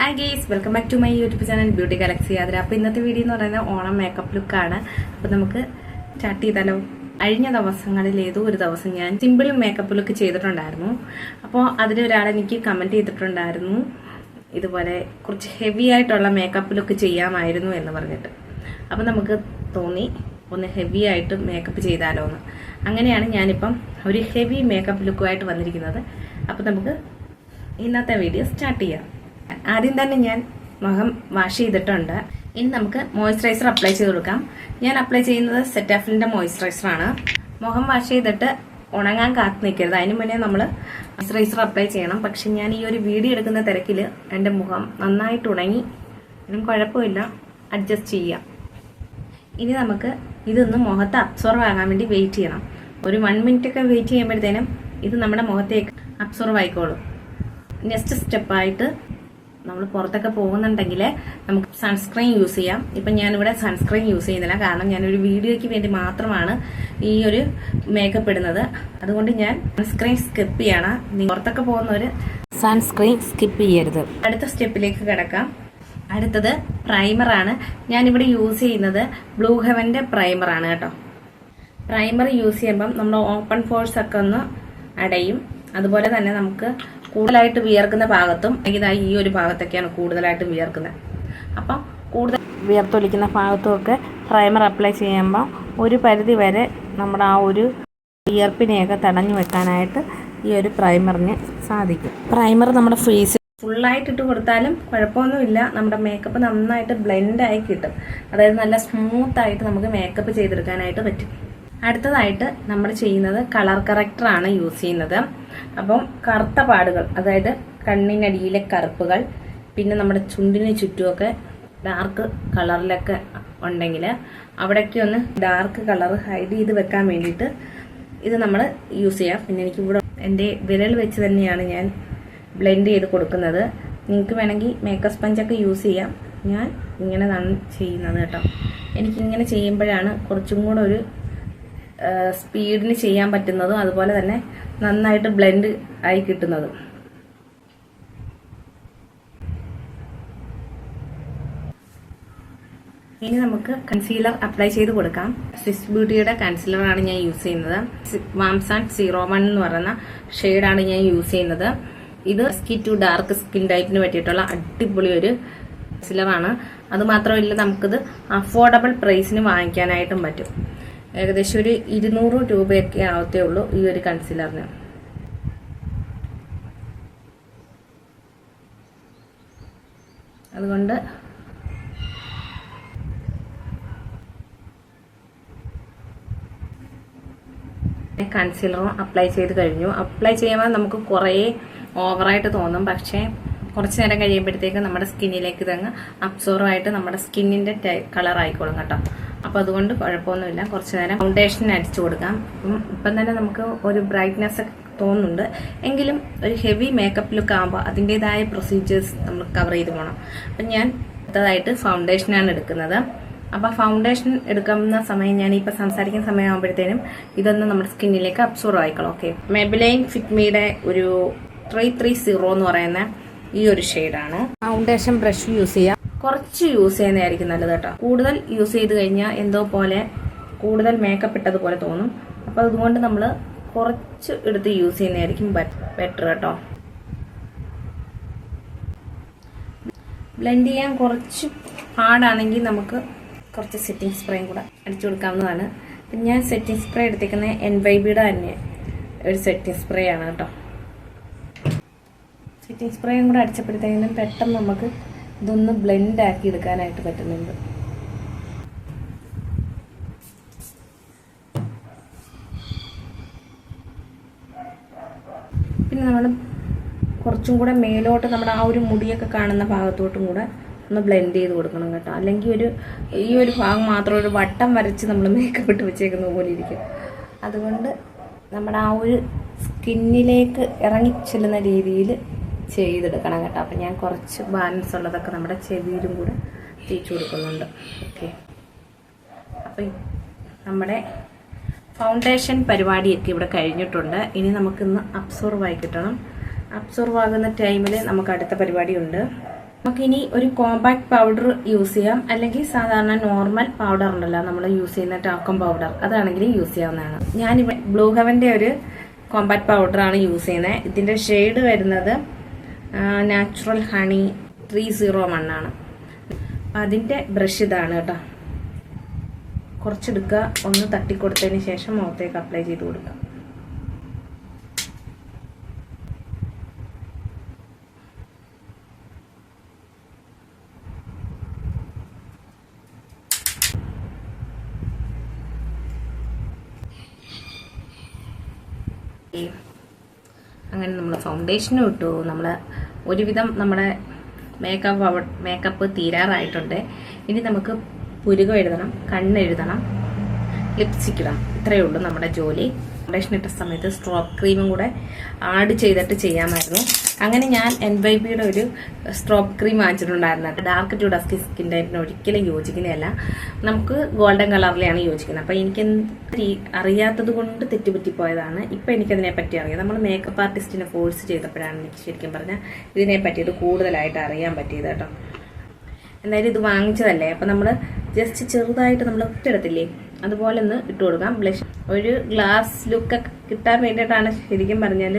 Hi guys welcome back to my YouTube channel beauty galaxy അതിൽ അപ്പോൾ ഇന്നത്തെ video എന്ന് പറയുന്നത് ഓണം മേക്കപ്പ് ലുക്കാണ് അപ്പോൾ നമുക്ക് സ്റ്റാർട്ട് ചെയ്താലോ? കഴിഞ്ഞ ദിവസങ്ങളിൽ ഏതോ ഒരു ദിവസം ഞാൻ സിമ്പിൾ മേക്കപ്പ് ലുക്ക് ചെയ്തിട്ടുണ്ടായിരുന്നു. അപ്പോൾ അതിലൊരാൾ എനിക്ക് കമന്റ് ചെയ്തിട്ടുണ്ടായിരുന്നു. ഇതുപോലെ കുറച്ച് ഹെവി ആയിട്ടുള്ള മേക്കപ്പ് ലുക്ക് ചെയ്യാമായിരുന്നു എന്ന് പറഞ്ഞിട്ട്. അപ്പോൾ നമുക്ക് തോന്നി ഒന്ന് ഹെവി ആയിട്ട് മേക്കപ്പ് ചെയ്താലോ എന്ന് അങ്ങനെയാണ് ഞാനിപ്പം ഒരു ഹെവി മേക്കപ്പ് ലുക്കുമായിട്ട് വന്നിരിക്കുന്നത്. അപ്പോൾ നമുക്ക് ഇന്നത്തെ വീഡിയോ സ്റ്റാർട്ട് ചെയ്യാം. ആദ്യം തന്നെ ഞാൻ മുഖം വാഷ് ചെയ്തിട്ടുണ്ട്. ഇനി നമുക്ക് മോയ്സ്ചറൈസർ അപ്ലൈ ചെയ്ത് കൊടുക്കാം. ഞാൻ അപ്ലൈ ചെയ്യുന്നത് മോയ്സ്ചറൈസർ ആണ്. മുഖം വാഷ് ചെയ്തിട്ട് ഉണങ്ങാൻ കാത്തു നിൽക്കരുത്. അതിന് മുന്നേ നമ്മൾ മോയ്സ്ചറൈസർ അപ്ലൈ ചെയ്യണം. പക്ഷെ ഞാൻ ഈ ഒരു വീഡിയോ എടുക്കുന്ന തിരക്കിൽ എന്റെ മുഖം നന്നായിട്ട് ഉണങ്ങി ഇതിനും കുഴപ്പമില്ല. അഡ്ജസ്റ്റ് ചെയ്യാം. ഇനി നമുക്ക് ഇതൊന്ന് മുഖത്ത് അബ്സോർവ് ആകാൻ വേണ്ടി വെയിറ്റ് ചെയ്യണം. ഒരു വൺ മിനിറ്റ് ഒക്കെ വെയിറ്റ് ചെയ്യുമ്പോഴത്തേനും ഇത് നമ്മുടെ മുഖത്തേക്ക് അബ്സോർവ് ആയിക്കോളും. നെക്സ്റ്റ് സ്റ്റെപ്പായിട്ട് നമ്മൾ പുറത്തൊക്കെ പോകുന്നുണ്ടെങ്കിൽ നമുക്ക് സൺസ്ക്രീൻ യൂസ് ചെയ്യാം. ഇപ്പം ഞാനിവിടെ സൺസ്ക്രീൻ യൂസ് ചെയ്യുന്നില്ല. കാരണം ഞാനൊരു വീഡിയോയ്ക്ക് വേണ്ടി മാത്രമാണ് ഈ ഒരു മേക്കപ്പ് ഇടുന്നത്. അതുകൊണ്ട് ഞാൻ സൺസ്ക്രീൻ സ്കിപ്പ് ചെയ്യണം. പുറത്തൊക്കെ പോകുന്നവർ സൺസ്ക്രീൻ സ്കിപ്പ് ചെയ്യരുത്. അടുത്ത സ്റ്റെപ്പിലേക്ക് കിടക്കാം. അടുത്തത് പ്രൈമറാണ് ഞാനിവിടെ യൂസ് ചെയ്യുന്നത് ബ്ലൂ ഹെവന്റെ പ്രൈമറാണ് കേട്ടോ. പ്രൈമർ യൂസ് ചെയ്യുമ്പം നമ്മൾ ഓപ്പൺ ഫോഴ്സ് ഒക്കെ ഒന്ന് അടയും. അതുപോലെ തന്നെ നമുക്ക് കൂടുതലായിട്ട് വിയർക്കുന്ന ഭാഗത്തും ഇതാ ഈ ഒരു ഭാഗത്തൊക്കെയാണ് കൂടുതലായിട്ട് വിയർക്കുന്നത്. അപ്പം കൂടുതൽ വിയർത്തൊലിക്കുന്ന ഭാഗത്തുമൊക്കെ പ്രൈമർ അപ്ലൈ ചെയ്യുമ്പോൾ ഒരു പരിധി വരെ നമ്മുടെ ആ ഒരു വിയർപ്പിനെയൊക്കെ തടഞ്ഞു വെക്കാനായിട്ട് ഈ ഒരു പ്രൈമറിന് സാധിക്കും. പ്രൈമർ നമ്മുടെ ഫേസ് ഫുള്ളായിട്ട് ഇട്ട് കൊടുത്താലും കുഴപ്പമൊന്നുമില്ല. നമ്മുടെ മേക്കപ്പ് നന്നായിട്ട് ബ്ലെൻഡായി കിട്ടും. അതായത് നല്ല സ്മൂത്തായിട്ട് നമുക്ക് മേക്കപ്പ് ചെയ്തെടുക്കാനായിട്ട് പറ്റും. അടുത്തതായിട്ട് നമ്മൾ ചെയ്യുന്നത് കളർ കറക്റ്ററാണ് യൂസ് ചെയ്യുന്നത്. അപ്പം കറുത്ത പാടുകൾ അതായത് കണ്ണിനടിയിലെ കറുപ്പുകൾ പിന്നെ നമ്മുടെ ചുണ്ടിന് ചുറ്റുമൊക്കെ ഡാർക്ക് കളറിലൊക്കെ ഉണ്ടെങ്കിൽ അവിടേക്ക് ഒന്ന് ഡാർക്ക് കളർ ഹൈഡ് ചെയ്ത് വെക്കാൻ വേണ്ടിയിട്ട് ഇത് നമ്മൾ യൂസ് ചെയ്യാം. പിന്നെ എനിക്ക് ഇവിടെ എന്റെ വിരൽ വെച്ച് തന്നെയാണ് ഞാൻ ബ്ലെൻഡ് ചെയ്ത് കൊടുക്കുന്നത്. നിങ്ങൾക്ക് വേണമെങ്കിൽ മേക്കപ്പ് സ്പഞ്ചൊക്കെ യൂസ് ചെയ്യാം. ഞാൻ ഇങ്ങനെയാണ് ചെയ്യുന്നത് കേട്ടോ. എനിക്കിങ്ങനെ ചെയ്യുമ്പോഴാണ് കുറച്ചും കൂടെ ഒരു സ്പീഡിന് ചെയ്യാൻ പറ്റുന്നതും അതുപോലെ തന്നെ നന്നായിട്ട് ബ്ലെൻഡ് ആയി കിട്ടുന്നതും. ഇനി നമുക്ക് കൺസീലർ അപ്ലൈ ചെയ്ത് കൊടുക്കാം. സ്വിസ് ബ്യൂട്ടിയുടെ കൺസീലറാണ് ഞാൻ യൂസ് ചെയ്യുന്നത്. വാംസാൻ സീറോ വൺ എന്ന് പറയുന്ന ഷെയ്ഡാണ് ഞാൻ യൂസ് ചെയ്യുന്നത്. ഇത് സ്കിൻ ടു ഡാർക്ക് സ്കിൻ ടൈപ്പിന് പറ്റിയിട്ടുള്ള അടിപൊളി ഒരു കൺസീലറാണ് അത് മാത്രമല്ല നമുക്കിത് അഫോർഡബിൾ പ്രൈസിന് വാങ്ങിക്കാനായിട്ടും പറ്റും. ഏകദേശം ഒരു ഇരുന്നൂറ് രൂപയൊക്കെ ആവത്തേ ഉള്ളൂ ഈ ഒരു കൺസീലറിന്. അതുകൊണ്ട് കൺസീലറും അപ്ലൈ ചെയ്ത് കഴിഞ്ഞു. അപ്ലൈ ചെയ്യുമ്പോൾ നമുക്ക് കുറേ ഓവറായിട്ട് തോന്നും. പക്ഷേ കുറച്ച് നേരം കഴിയുമ്പോഴത്തേക്ക് നമ്മുടെ സ്കിന്നിലേക്ക് ഇതങ്ങ് അബ്സോർവായിട്ട് നമ്മുടെ സ്കിന്നിന്റെ കളർ ആയിക്കോളും കേട്ടോ. അപ്പോൾ അതുകൊണ്ട് കുഴപ്പമൊന്നുമില്ല. കുറച്ച് നേരം ഫൗണ്ടേഷൻ അടിച്ചു കൊടുക്കാം. അപ്പം ഇപ്പം തന്നെ നമുക്ക് ഒരു ബ്രൈറ്റ്നെസ് തോന്നുന്നുണ്ട്. എങ്കിലും ഒരു ഹെവി മേക്കപ്പ് ലുക്ക് ആകുമ്പോൾ അതിന്റെതായ പ്രൊസീജിയേഴ്സ് നമ്മൾ കവർ ചെയ്ത് പോകണം അപ്പം ഞാൻ അടുത്തതായിട്ട് ഫൗണ്ടേഷനാണ് എടുക്കുന്നത്. അപ്പോൾ ഫൗണ്ടേഷൻ എടുക്കുന്ന സമയം ഞാൻ ഇപ്പോൾ സംസാരിക്കുന്ന സമയമാകുമ്പോഴത്തേനും ഇതൊന്ന് നമ്മുടെ സ്കിന്നിലേക്ക് അബ്സോർവ് ആയിക്കോളും ഓക്കെ മെബിലൈൻ ഫിറ്റ്മിയുടെ ഒരു ത്രീ ത്രീ സീറോ എന്ന് പറയുന്ന ഈ ഒരു ഷെയ്ഡാണ് ഫൗണ്ടേഷൻ ബ്രഷ് യൂസ് ചെയ്യാം. കുറച്ച് യൂസ് ചെയ്യുന്നതായിരിക്കും നല്ലത് കേട്ടോ. കൂടുതൽ യൂസ് ചെയ്ത് കഴിഞ്ഞാൽ എന്തോ പോലെ കൂടുതൽ മേക്കപ്പ് ഇട്ടതുപോലെ തോന്നും. അപ്പോൾ അതുകൊണ്ട് നമ്മൾ കുറച്ച് എടുത്ത് യൂസ് ചെയ്യുന്നതായിരിക്കും ബെറ്റർ കേട്ടോ. ബ്ലെൻഡ് ചെയ്യാൻ കുറച്ച് ഹാർഡാണെങ്കിൽ നമുക്ക് കുറച്ച് സെറ്റിംഗ് സ്പ്രേയും കൂടെ അടിച്ചു കൊടുക്കാവുന്നതാണ്. ഞാൻ സെറ്റിംഗ് സ്പ്രേ എടുത്തേക്കുന്നത് എൻ വൈ ബിയുടെ തന്നെ ഒരു സെറ്റിംഗ് സ്പ്രേ ആണ് കേട്ടോ. സെറ്റിംഗ് സ്പ്രേയും കൂടെ അടിച്ചപ്പോഴത്തേക്കും പെട്ടെന്ന് നമുക്ക് ഇതൊന്ന് ബ്ലെൻഡ് ആക്കി എടുക്കാനായിട്ട് പറ്റുന്നുണ്ട്. പിന്നെ നമ്മൾ കുറച്ചും കൂടെ മേലോട്ട് നമ്മുടെ ആ ഒരു മുടിയൊക്കെ കാണുന്ന ഭാഗത്തോട്ടും കൂടെ ഒന്ന് ബ്ലെൻഡ് ചെയ്ത് കൊടുക്കണം കേട്ടോ. അല്ലെങ്കിൽ ഒരു ഈ ഒരു ഭാഗം മാത്രം ഒരു വട്ടം വരച്ച് നമ്മൾ മേക്കപ്പ് ഇട്ട് വെച്ചേക്കുന്ന പോലെ ഇരിക്കും. അതുകൊണ്ട് നമ്മുടെ ആ ഒരു സ്കിന്നിലേക്ക് ഇറങ്ങി ചെല്ലുന്ന രീതിയിൽ ചെയ്തെടുക്കണം കേട്ടോ. അപ്പം ഞാൻ കുറച്ച് ബാലൻസ് ഉള്ളതൊക്കെ നമ്മുടെ ചെവിയിലും കൂടെ തേച്ച് കൊടുക്കുന്നുണ്ട്. ഓക്കെ അപ്പം നമ്മുടെ ഫൗണ്ടേഷൻ പരിപാടിയൊക്കെ ഇവിടെ കഴിഞ്ഞിട്ടുണ്ട്. ഇനി നമുക്കിന്ന് അബ്സോർവ് ആയി കിട്ടണം. അബ്സോർവ് ആകുന്ന ടൈമിൽ നമുക്ക് അടുത്ത പരിപാടിയുണ്ട് നമുക്കിനി ഒരു കോമ്പാക്ട് പൗഡർ യൂസ് ചെയ്യാം. അല്ലെങ്കിൽ സാധാരണ നോർമൽ പൗഡർ ഉണ്ടല്ലോ നമ്മൾ യൂസ് ചെയ്യുന്ന ടാക്കം പൗഡർ അതാണെങ്കിൽ യൂസ് ചെയ്യാവുന്നതാണ്. ഞാനിവിടെ ബ്ലൂ ഹെവന്റെ ഒരു കോമ്പാക്ട് പൗഡറാണ് യൂസ് ചെയ്യുന്നത് ഇതിന്റെ ഷെയ്ഡ് വരുന്നത് natural honey three zero one ആണ്. അതിന്റെ ബ്രഷ് ഇതാണ് കേട്ടോ. കുറച്ചെടുക്കുക. ഒന്ന് തട്ടിക്കൊടുത്തതിന് ശേഷം മുഖത്തേക്ക് അപ്ലൈ ചെയ്ത് കൊടുക്കുക. അങ്ങനെ നമ്മൾ ഫൗണ്ടേഷനും ഇട്ടു. നമ്മൾ ഒരുവിധം നമ്മുടെ മേക്കപ്പ് മേക്കപ്പ് തീരാറായിട്ടുണ്ട്. ഇനി നമുക്ക് പുരുകം എഴുതണം കണ്ണെഴുതണം ലിപ്സ്റ്റിക് ഇടണം ഇത്രയേ ഉള്ളൂ നമ്മുടെ ജോലി. ഫൗണ്ടേഷൻ ഇട്ട സമയത്ത് സ്ട്രോപ്പ് ക്രീമും കൂടെ ആഡ് ചെയ്തിട്ട് ചെയ്യാമായിരുന്നു. അങ്ങനെ ഞാൻ എൻ വൈ ബിയുടെ ഒരു സ്ട്രോപ്പ് ക്രീം വാങ്ങിച്ചിട്ടുണ്ടായിരുന്നു. ഡാർക്ക് ടു ഡസ്കി സ്കിൻ ടൈപ്പിന് ഒരിക്കലും യോജിക്കുന്നതല്ല. നമുക്ക് ഗോൾഡൻ കളറിലാണ് യോജിക്കുന്നത്. അപ്പം എനിക്ക് അറിയാത്തത് കൊണ്ട് തെറ്റുപറ്റിപ്പോയതാണ്. ഇപ്പം എനിക്കതിനെപ്പറ്റി അറിയാം. നമ്മൾ മേക്കപ്പ് ആർട്ടിസ്റ്റിനെ ഫോഴ്സ് ചെയ്തപ്പോഴാണ് എനിക്ക് ശരിക്കും പറഞ്ഞാൽ ഇതിനെപ്പറ്റി പറ്റിയത് കൂടുതലായിട്ട് അറിയാൻ പറ്റിയത് കേട്ടോ. എന്തായാലും ഇത് വാങ്ങിച്ചതല്ലേ? അപ്പം നമ്മൾ ജസ്റ്റ് ചെറുതായിട്ട് നമ്മൾ ഒറ്റെടുത്തില്ലേ അതുപോലെ ഒന്ന് ഇട്ട് കൊടുക്കാം. ബ്ലഷ്. ഒരു ഗ്ലാസ് ലുക്ക് കിട്ടാൻ വേണ്ടിയിട്ടാണ് ശരിക്കും പറഞ്ഞാൽ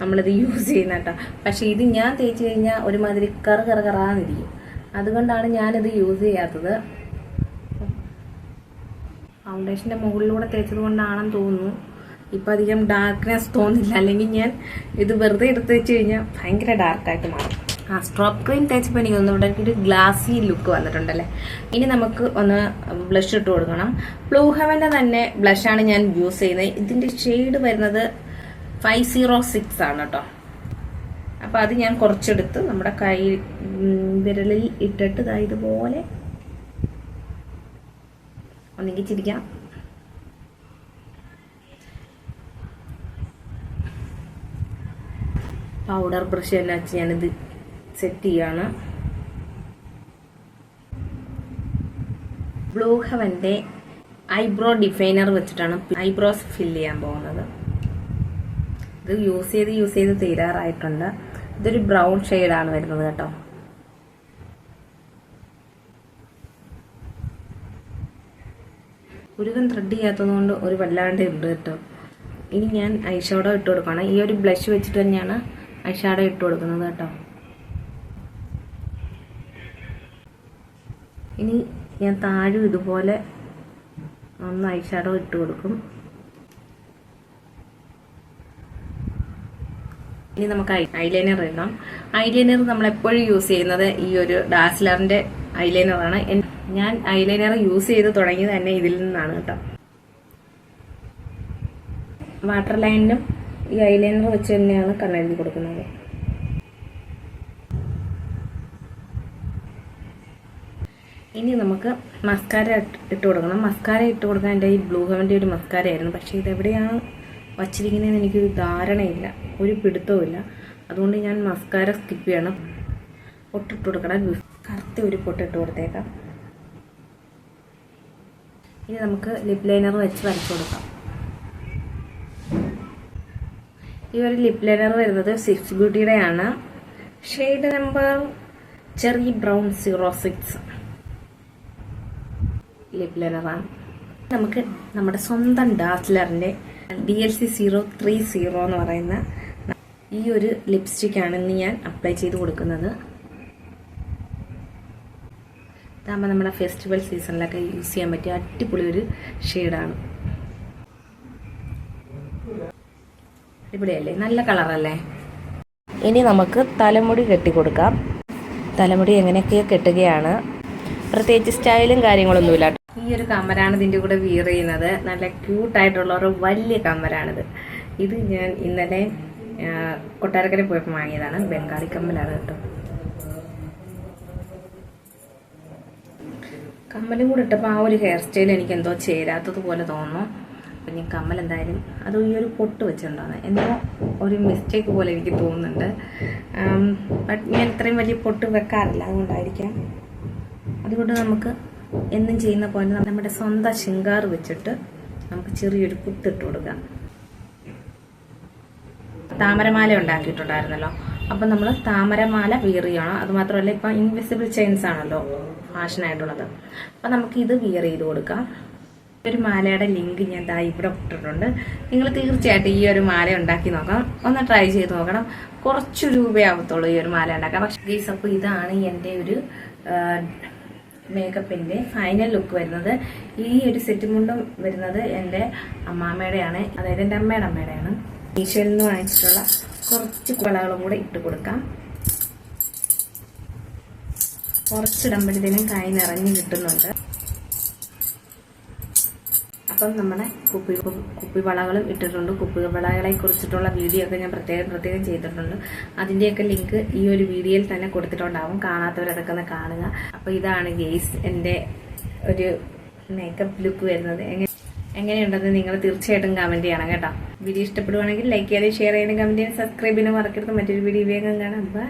നമ്മളിത് യൂസ് ചെയ്യുന്നത് കേട്ടോ. പക്ഷെ ഇത് ഞാൻ തേച്ച് കഴിഞ്ഞാൽ ഒരുമാതിരി കറ കറ കറാന്നിരിക്കും. അതുകൊണ്ടാണ് ഞാനിത് യൂസ് ചെയ്യാത്തത്. ഫൗണ്ടേഷന്റെ മുകളിലൂടെ തേച്ചത് കൊണ്ടാണെന്ന് തോന്നുന്നു. ഇപ്പം അധികം ഡാർക്ക്നെസ് തോന്നില്ല. അല്ലെങ്കിൽ ഞാൻ ഇത് വെറുതെ എടുത്ത് വെച്ച് കഴിഞ്ഞാൽ ഭയങ്കര ഡാർക്കായിട്ട് മാറും. ആ സ്ട്രോപ്പ് ക്രീം തേച്ചപ്പോൾ എനിക്ക് തോന്നുന്നു ഇവിടെ ഒരു ഗ്ലാസി ലുക്ക് വന്നിട്ടുണ്ടല്ലേ? ഇനി നമുക്ക് ഒന്ന് ബ്ലഷ് ഇട്ട് കൊടുക്കണം. ബ്ലൂ ഹെവന്റെ തന്നെ ബ്ലഷാണ് ഞാൻ യൂസ് ചെയ്യുന്നത്. ഇതിന്റെ ഷെയ്ഡ് വരുന്നത് ഫൈവ് സീറോ സിക്സ് ആണ് കേട്ടോ അപ്പോൾ അത് ഞാൻ കുറച്ചെടുത്ത് നമ്മുടെ കൈ വിരലിൽ ഇട്ടിട്ട് ഇതുപോലെ ഒന്നെങ്കിൽ ചിരിക്കാം. പൗഡർ ബ്രഷ് തന്നെ വെച്ച് ഞാനിത് സെറ്റ് ചെയ്യാണ്. ബ്ലൂ ഹെവന്റെ ഐബ്രോ ഡിഫൈനർ വെച്ചിട്ടാണ് ഐബ്രോസ് ഫില്ല് ചെയ്യാൻ പോകുന്നത്. ഇത് യൂസ് ചെയ്ത് യൂസ് ചെയ്ത് തീരാറായിട്ടുണ്ട്. ഇതൊരു ബ്രൗൺ ഷെയ്ഡാണ് വരുന്നത് കേട്ടോ. ഒരുകം ത്രെഡ് ചെയ്യാത്തത് കൊണ്ട് ഒരു വല്ലാണ്ട് ഉണ്ട് കേട്ടോ. ഇനി ഞാൻ ഐഷാഡോ ഇട്ട് കൊടുക്കണം ഈ ഒരു ബ്ലഷ് വെച്ചിട്ട് തന്നെയാണ് ഐഷാഡോ ഇട്ട് കൊടുക്കുന്നത് കേട്ടോ. ഇനി ഞാൻ താഴും ഇതുപോലെ ഒന്ന് ഐഷാഡോ ഇട്ട് കൊടുക്കും. ഇനി നമുക്ക് ഐലൈനർ എഴുതാം ഐലൈനർ നമ്മൾ എപ്പോഴും യൂസ് ചെയ്യുന്നത് ഈ ഒരു ഡാസ്ലറിന്റെ ഐലൈനറാണ് ഞാൻ ഐലൈനർ യൂസ് ചെയ്ത് തുടങ്ങിയത് തന്നെ ഇതിൽ നിന്നാണ് കേട്ടോ. വാട്ടർ ലൈനിനും ഈ ഐലൈനർ വെച്ച് തന്നെയാണ് കണ്ണെഴുതി കൊടുക്കുന്നത്. ഇനി നമുക്ക് മസ്കാര ഇട്ട് കൊടുക്കണം. മസ്കാര ഇട്ട് കൊടുക്കാൻ എന്റെ ഈ ബ്ലൂ ഹെവന്റെ ഒരു മസ്കാര ആയിരുന്നു. പക്ഷേ ഇതെവിടെയാണ് വച്ചിരിക്കുന്നതെന്ന് എനിക്കൊരു ധാരണയില്ല. ഒരു പിടുത്തവുമില്ല അതുകൊണ്ട് ഞാൻ മസ്കാര സ്കിപ്പ് ചെയ്യണം. പൊട്ടിട്ട് കൊടുക്കണം. കറുത്ത ഒരു പൊട്ടിട്ട് കൊടുത്തേക്കാം. ഇനി നമുക്ക് ലിപ് ലൈനർ വെച്ച് വരച്ചു കൊടുക്കാം. ഈ ഒരു ലിപ് ലൈനർ വരുന്നത് സിക്സ് ബ്യൂട്ടിയുടെ ആണ് shade number cherry brown zero six lip ലൈനറാണ് നമുക്ക് നമ്മുടെ സ്വന്തം ഡാസ്ലറിന്റെ D L C zero three zero എന്ന് പറയുന്ന ഈ ഒരു ലിപ്സ്റ്റിക്കാണ് ഇന്ന് ഞാൻ അപ്ലൈ ചെയ്ത് കൊടുക്കുന്നത്. ഇതാകുമ്പോൾ നമ്മുടെ ഫെസ്റ്റിവൽ സീസണിലൊക്കെ യൂസ് ചെയ്യാൻ പറ്റിയ അടിപൊളി ഒരു ഷെയ്ഡാണ് അടിപൊളിയല്ലേ നല്ല കളറല്ലേ? ഇനി നമുക്ക് തലമുടി കെട്ടിക്കൊടുക്കാം. തലമുടി എങ്ങനെയൊക്കെയോ കെട്ടുകയാണ്. പ്രത്യേകിച്ച് സ്റ്റൈലും കാര്യങ്ങളൊന്നുമില്ല. ഈ ഒരു കമ്മലാണ് ഇതിന്റെ കൂടെ വിയർ ചെയ്യുന്നത്. നല്ല ക്യൂട്ടായിട്ടുള്ള ഒരു വലിയ കമ്മലാണിത്. ഇത് ഞാൻ ഇന്നലെ കൊട്ടാരക്കര പോയപ്പോൾ വാങ്ങിയതാണ്. ബംഗാളി കമ്മലാണ് കേട്ടോ. കമ്മലും കൂടെ ഇട്ടപ്പോൾ ആ ഒരു ഹെയർ സ്റ്റൈൽ എനിക്ക് എന്തോ ചേരാത്തതുപോലെ തോന്നുന്നു. അപ്പം ഞാൻ കമ്മൽ എന്തായാലും അത് ഈ ഒരു പൊട്ട് വെച്ചിട്ടുണ്ടാണ് എന്തോ ഒരു മിസ്റ്റേക്ക് പോലെ എനിക്ക് തോന്നുന്നുണ്ട്. ബട്ട് ഞാൻ ഇത്രയും വലിയ പൊട്ട് വെക്കാറില്ല. അതുകൊണ്ടായിരിക്കാം. അതുകൊണ്ട് നമുക്ക് എന്നും ചെയ്യുന്ന പോലെ നമ്മുടെ സ്വന്തം ശിങ്കാർ വെച്ചിട്ട് നമുക്ക് ചെറിയൊരു കുത്തിട്ട് കൊടുക്കാം. താമരമാല ഉണ്ടാക്കിയിട്ടുണ്ടായിരുന്നല്ലോ. അപ്പം നമ്മൾ താമരമാല വിയർ അതുമാത്രമല്ല അത് ഇപ്പം ഇൻവിസിബിൾ ചെയിൻസ് ആണല്ലോ ഫാഷനായിട്ടുള്ളത് അപ്പം നമുക്ക് ഇത് വിയർ ചെയ്ത് കൊടുക്കാം. ഒരു മാലയുടെ ലിങ്ക് ഞാൻ ദാ ഇവിടെ ഇട്ടിട്ടുണ്ട്. നിങ്ങൾ തീർച്ചയായിട്ടും ഈ ഒരു മാല ഉണ്ടാക്കി നോക്കാം ഒന്ന് ട്രൈ ചെയ്ത് നോക്കണം. കുറച്ച് രൂപയാവത്തുള്ളൂ ഈ ഒരു മാല ഉണ്ടാക്കാം പക്ഷേ ഗീസ് അപ്പോൾ ഇതാണ് എന്റെ ഒരു മേക്കപ്പിന്റെ ഫൈനൽ ലുക്ക് വരുന്നത്. ഈ ഒരു സെറ്റ് മുണ്ടും വരുന്നത് എന്റെ അമ്മാമ്മയുടെയാണ്. അതായത് എന്റെ അമ്മയുടെ അമ്മയുടെയാണ്. ഈശോയിൽ നിന്ന് വാങ്ങിച്ചിട്ടുള്ള കുറച്ച് വളകളും കൂടെ ഇട്ട് കൊടുക്കാം. കുറച്ചിടുമ്പോഴത്തേനും കൈ നിറഞ്ഞ് കിട്ടുന്നുണ്ട്. അപ്പം നമ്മുടെ കുപ്പി കുപ്പി കുപ്പിവളകളും ഇട്ടിട്ടുണ്ട്. കുപ്പിവളകളെ കുറിച്ചിട്ടുള്ള വീഡിയോ ഒക്കെ ഞാൻ പ്രത്യേകം പ്രത്യേകം ചെയ്തിട്ടുണ്ട്. അതിന്റെയൊക്കെ ലിങ്ക് ഈ ഒരു വീഡിയോയിൽ തന്നെ കൊടുത്തിട്ടുണ്ടാവും. കാണാത്തവരതൊക്കെ ഒന്ന് കാണുക. അപ്പോൾ ഇതാണ് ഗെയ്സ് എന്റെ ഒരു മേക്കപ്പ് ലുക്ക് വരുന്നത്. എങ്ങനെ എങ്ങനെയുണ്ടെന്ന് നിങ്ങൾ തീർച്ചയായിട്ടും കമന്റ് ചെയ്യണം കേട്ടോ. വീഡിയോ ഇഷ്ടപ്പെടുവാണെങ്കിൽ ലൈക്ക് ചെയ്യാനും ഷെയർ ചെയ്യാനും കമന്റ് ചെയ്യാനും സബ്സ്ക്രൈബ് ചെയ്യാനും മറക്കരുത്. മറ്റൊരു വീഡിയോ വേഗം കാണാം. ബൈ